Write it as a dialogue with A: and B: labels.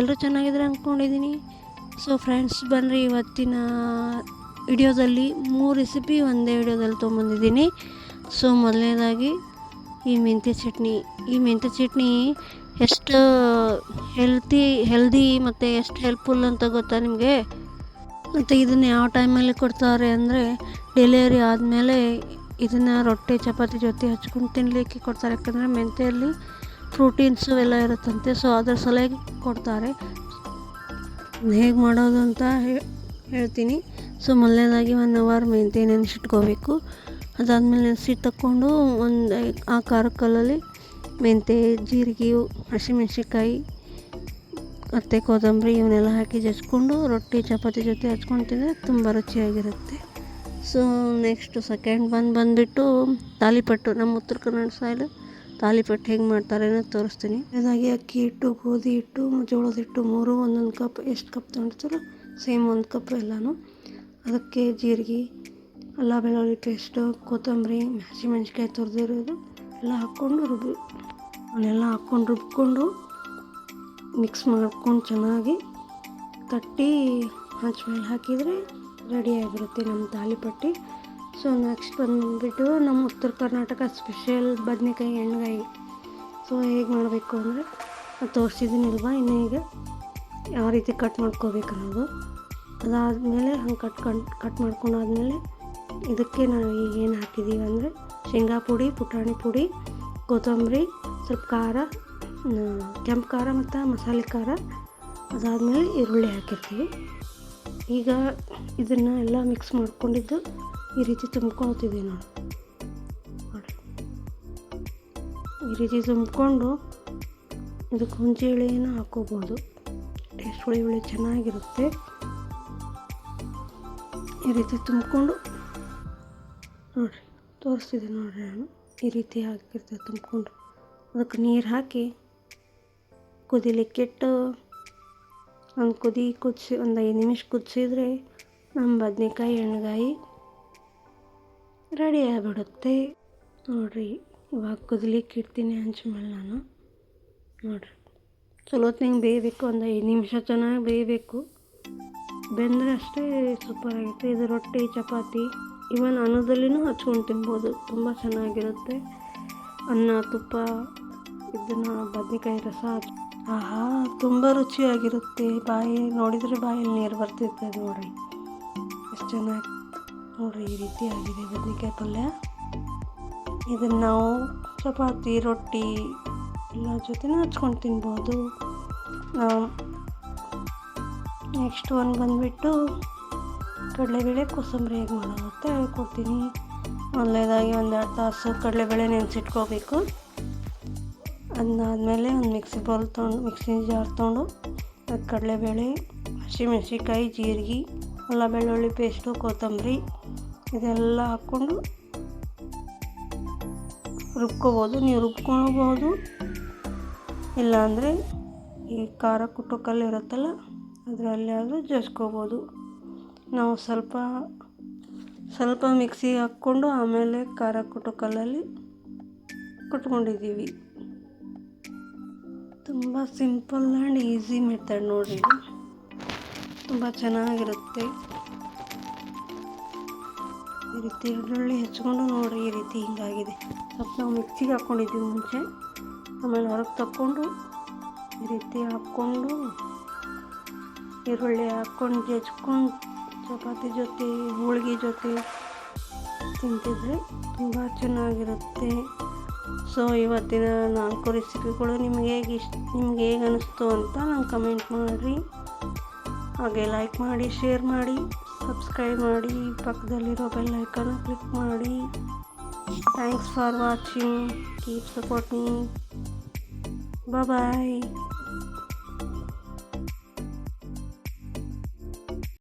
A: ಎಲ್ಲರೂ ಚೆನ್ನಾಗಿದ್ರೆ ಅಂದ್ಕೊಂಡಿದ್ದೀನಿ. ಸೊ ಫ್ರೆಂಡ್ಸ್ ಬಂದರೆ ಇವತ್ತಿನ ವಿಡಿಯೋದಲ್ಲಿ ಮೂರು ರೆಸಿಪಿ ಒಂದೇ ವಿಡಿಯೋದಲ್ಲಿ ತೊಗೊಂಬಂದಿದ್ದೀನಿ. ಸೊ ಮೊದಲನೇದಾಗಿ ಈ ಮೆಂತ್ಯ ಚಟ್ನಿ. ಈ ಮೆಂತ್ಯ ಚಟ್ನಿ ಎಷ್ಟು ಹೆಲ್ತಿ ಹೆಲ್ದಿ ಮತ್ತು ಎಷ್ಟು ಹೆಲ್ಪ್ಫುಲ್ ಅಂತ ಗೊತ್ತಾ ನಿಮಗೆ? ಮತ್ತು ಇದನ್ನು ಯಾವ ಟೈಮಲ್ಲಿ ಕೊಡ್ತಾರೆ ಅಂದರೆ ಡೆಲಿವರಿ ಆದಮೇಲೆ ಇದನ್ನು ರೊಟ್ಟಿ, ಚಪಾತಿ ಜೊತೆ ಹಚ್ಕೊಂಡು ತಿನ್ನಲಿಕ್ಕೆ ಕೊಡ್ತಾರೆ. ಯಾಕಂದರೆ ಮೆಂತ್ಯಲ್ಲಿ ಪ್ರೋಟೀನ್ಸು ಎಲ್ಲ ಇರುತ್ತಂತೆ ಸೊ ಅದರ ಸಲಹೆ ಕೊಡ್ತಾರೆ. ಹೇಗೆ ಮಾಡೋದು ಅಂತ ಹೇಳ್ತೀನಿ. ಸೊ ಮೊದಲನೇದಾಗಿ ಒನ್ ಅವರ್ ಮೆಂತೆ ನೆನೆಸಿಟ್ಕೋಬೇಕು ಅದಾದಮೇಲೆ ನೆನೆಸಿ ತಕ್ಕೊಂಡು ಒಂದು ಆ ಖಾರ ಕಲ್ಲಲ್ಲಿ ಮೆಂತ್ಯ ಜೀರಿಗೆ, ಹಸಿಮೆಣ್ಸಿನ್ಕಾಯಿ, ಮತ್ತು ಕೊತ್ತಂಬರಿ ಇವನ್ನೆಲ್ಲ ಹಾಕಿ ಜಚ್ಕೊಂಡು ರೊಟ್ಟಿ, ಚಪಾತಿ ಜೊತೆ ಹಚ್ಕೊಂಡು ತಿಂದರೆ ತುಂಬ ರುಚಿಯಾಗಿರುತ್ತೆ. ಸೊ ನೆಕ್ಸ್ಟು ಸೆಕೆಂಡ್ ಬಂದು ಬಂದುಬಿಟ್ಟು ತಾಲಿಪಟ್ಟು, ನಮ್ಮ ಉತ್ತರ ಕನ್ನಡ ಸೈಡ್ ತಾಲಿಪಟ್ಟು ಹೆಂಗೆ ಮಾಡ್ತಾರೆ ಅನ್ನೋದು ತೋರಿಸ್ತೀನಿ. ಅದಾಗಿ ಅಕ್ಕಿ ಹಿಟ್ಟು, ಗೋಧಿ ಹಿಟ್ಟು, ಜೋಳದ ಹಿಟ್ಟು ಮೂರು, ಒಂದೊಂದು ಕಪ್, ಎಷ್ಟು ಕಪ್ ತೊಗೊಂಡಿರ್ತಾರೋ ಸೇಮ್ ಒಂದು ಕಪ್ ಎಲ್ಲನೂ. ಅದಕ್ಕೆ ಜೀರಿಗೆ, ಅಲ್ಲ, ಬೆಳ್ಳುಳ್ಳಿ ಪೇಸ್ಟು, ಕೊತ್ತಂಬರಿ ಹಸಿಮೆಣ್ಸಿಕಾಯಿ ತುರಿದಿರೋದು ಎಲ್ಲ ಹಾಕ್ಕೊಂಡು ರುಬ್ಬಿ, ಅವನ್ನೆಲ್ಲ ಹಾಕ್ಕೊಂಡು ರುಬ್ಕೊಂಡು ಮಿಕ್ಸ್ ಮಾಡ್ಕೊಂಡು ಚೆನ್ನಾಗಿ ತಟ್ಟಿ ಹಂಚ್ ಮೇಲೆ ಹಾಕಿದರೆ ರೆಡಿ ಆಗಿರುತ್ತೆ ನಮ್ಮ ತಾಲಿಪಟ್ಟಿ ಸೊ ನೆಕ್ಸ್ಟ್ ಬಂದುಬಿಟ್ಟು ನಮ್ಮ ಉತ್ತರ ಕರ್ನಾಟಕ ಸ್ಪೆಷಲ್ ಬದನೆಕಾಯಿ ಎಣ್ಣೆಗಾಯಿ ಸೊ ಹೇಗೆ ಮಾಡಬೇಕು ಅಂದರೆ ಅದು ತೋರಿಸಿದ್ದೀನಿಲ್ವಾ ಇನ್ನು ಈಗ? ಯಾವ ರೀತಿ ಕಟ್ ಮಾಡ್ಕೋಬೇಕು ಅನ್ನೋದು ಅದಾದಮೇಲೆ ಹಂಗೆ ಕಟ್ ಕಟ್ ಮಾಡ್ಕೊಂಡಾದ್ಮೇಲೆ ಇದಕ್ಕೆ ನಾವು ಈಗ ಏನು ಹಾಕಿದ್ದೀವಿ ಅಂದರೆ, ಶೇಂಗಾ ಪುಡಿ, ಪುಟಾಣಿ ಪುಡಿ, ಕೊತ್ತಂಬರಿ, ಸ್ವಲ್ಪ ಖಾರ ಕೆಂಪು ಖಾರ ಮತ್ತು ಮಸಾಲೆ ಖಾರ, ಅದಾದಮೇಲೆ ಈರುಳ್ಳಿ ಹಾಕಿರ್ತೀವಿ. ಈಗ ಇದನ್ನು ಎಲ್ಲ ಮಿಕ್ಸ್ ಮಾಡ್ಕೊಂಡಿದ್ದು ಈ ರೀತಿ ತುಂಬ್ಕೊಳ್ತೀವಿ ನಾವು ಈ ರೀತಿ ತುಂಬಿಕೊಂಡು ಇದಕ್ಕೆ ಹುಂಚಿ ಹುಳಿಯನ್ನು ಹಾಕೋಬೋದು. ಟೇಸ್ಟ್ ಹುಳಿ ಹುಳಿ ಚೆನ್ನಾಗಿರುತ್ತೆ. ಈ ರೀತಿ ತುಂಬಿಕೊಂಡು ನೋಡಿರಿ, ತೋರಿಸ್ತಿದ್ದೆ ನೋಡಿರಿ ನಾನು. ಈ ರೀತಿ ಹಾಕಿರ್ತೇವೆ ತುಂಬಿಕೊಂಡು. ಅದಕ್ಕೆ ನೀರು ಹಾಕಿ ಕುದಿಲಿಕ್ಕಿಟ್ಟು ಒಂದು ಕುದಿ ಕುದಿಸಿ ಒಂದು ಐದು ನಿಮಿಷ ಕುದಿಸಿದ್ರೆ ನಮ್ಮ ಬದನೆಕಾಯಿ ಎಣ್ಣೆಗಾಯಿ ರೆಡಿ ಆಗಿಬಿಡುತ್ತೆ ನೋಡಿರಿ ಇವಾಗ ಕುದಿಲಿಕ್ಕೆ ಇಡ್ತೀನಿ ಹಂಚ ಮೇಲೆ ನಾನು ನೋಡಿರಿ ಚಲೋತ್ ಹೊತ್ನಾಗ ಬೇಯಬೇಕು ಒಂದು ಐದು ನಿಮಿಷ ಚೆನ್ನಾಗಿ ಬೇಯಬೇಕು ಬೆಂದರೆ ಅಷ್ಟೇ ಆಗುತ್ತೆ ಇದು ರೊಟ್ಟಿ ಚಪಾತಿ ಇವನ್ ಅನ್ನದಲ್ಲಿನೂ ಹಚ್ಕೊಂಡು ತಿನ್ಬೋದು ತುಂಬ ಚೆನ್ನಾಗಿರುತ್ತೆ ಅನ್ನ ತುಪ್ಪ ಇದನ್ನು ಬದನೆಕಾಯಿ ರಸ ಆಹಾ, ತುಂಬ ರುಚಿಯಾಗಿರುತ್ತೆ. ಬಾಯಿ ನೋಡಿದರೆ ಬಾಯಲ್ಲಿ ನೀರು ಬರ್ತಿರ್ತದೆ ನೋಡಿರಿ ಎಷ್ಟು ಚೆನ್ನಾಗಿ ನೋಡಿರಿ, ಈ ರೀತಿ ಆಗಿದೆ ಬದನೆಕಾಯಿ ಪಲ್ಯ. ಇದನ್ನು ನಾವು ಚಪಾತಿ, ರೊಟ್ಟಿ ಎಲ್ಲ ಜೊತೆನೂ ಹಚ್ಕೊಂಡು ತಿನ್ಬೋದು. ನೆಕ್ಸ್ಟ್ ಒಂದು ಬಂದುಬಿಟ್ಟು ಕಡಲೆಬೇಳೆ ಕೋಸಂಬರಿ ಹೇಗೆ ಮಾಡೋದು ಅಂತ ಹೇಳ್ಕೊಡ್ತೀನಿ. ಒಳ್ಳೆಯದಾಗಿ ಒಂದೆರಡು ತಾಸು ಕಡಲೆಬೇಳೆ ನೆನೆಸಿಟ್ಕೋಬೇಕು. ಅದಾದಮೇಲೆ ಒಂದು ಮಿಕ್ಸಿ ಬೌಲ್ ತೊಗೊಂಡು, ಮಿಕ್ಸಿ ಜಾರ್ ತೊಗೊಂಡು ಅದಕ್ಕೆ ಕಡಲೆಬೇಳೆ, ಹಸಿಮೆಣ್ಸಿನ್ಕಾಯಿ, ಜೀರಿಗೆ ಅಲ್ಲ ಬೆಳ್ಳುಳ್ಳಿ ಪೇಸ್ಟು, ಕೊತ್ತಂಬರಿ ಇದೆಲ್ಲ ಹಾಕ್ಕೊಂಡು ರುಬ್ಕೋಬೋದು. ನೀವು ರುಬ್ಕೊಳ್ಬೋದು. ಇಲ್ಲಾಂದರೆ ಈ ಖಾರ ಕುಟ್ಟೋ ಕಲ್ಲು ಇರುತ್ತಲ್ಲ ಅದರಲ್ಲಿ ಆದರೂ ಜಸ್ಕೋಬೋದು ನಾವು ಸ್ವಲ್ಪ ಸ್ವಲ್ಪ ಮಿಕ್ಸಿಗೆ ಹಾಕ್ಕೊಂಡು ಆಮೇಲೆ ಖಾರ ಕುಟ್ಟೋ ಕಲ್ಲಲ್ಲಿ ಕುಟ್ಕೊಂಡಿದ್ದೀವಿ. ತುಂಬ ಸಿಂಪಲ್ ಆ್ಯಂಡ್ ಈಸಿ ಮೆಥಡ್ ನೋಡಿ ತುಂಬ ಚೆನ್ನಾಗಿರುತ್ತೆ. ಈ ರೀತಿ ಈರುಳ್ಳಿ ಹೆಚ್ಕೊಂಡು ನೋಡಿರಿ ಈ ರೀತಿ ಹಿಂಗಾಗಿದೆ. ಸ್ವಲ್ಪ ನಾವು ಮಿಕ್ಸಿಗೆ ಹಾಕ್ಕೊಂಡಿದ್ವಿ ಮುಂಚೆ. ಆಮೇಲೆ ಹೊರಗೆ ತಕ್ಕೊಂಡು ಈ ರೀತಿ ಹಾಕ್ಕೊಂಡು ಈರುಳ್ಳಿ ಹಾಕ್ಕೊಂಡು ಜಜ್ಕೊಂಡು ಚಪಾತಿ ಜೊತೆ, ಹೋಳಿಗೆ ಜೊತೆ ತಿಂತಿದ್ರೆ ತುಂಬ ಚೆನ್ನಾಗಿರುತ್ತೆ. ಸೊ ಇವತ್ತಿನ ನಾಲ್ಕು ರೆಸಿಪಿಗಳು ನಿಮಗೆ ಹೇಗೆ ಇಷ್ಟ ನಿಮ್ಗೆ ಹೇಗೆ ಅನಿಸ್ತು ಅಂತ ನಂಗೆ ಕಮೆಂಟ್ ಮಾಡಿರಿ. ಹಾಗೆ ಲೈಕ್ ಮಾಡಿ ಶೇರ್ ಮಾಡಿ ಸಬ್ಸ್ಕ್ರೈಬ್ ಮಾಡಿ, ಪಕ್ಕದಲ್ಲಿರೋ ಬೆಲ್ ಐಕನ್ ಕ್ಲಿಕ್ ಮಾಡಿ. Thanks for watching keep support me bye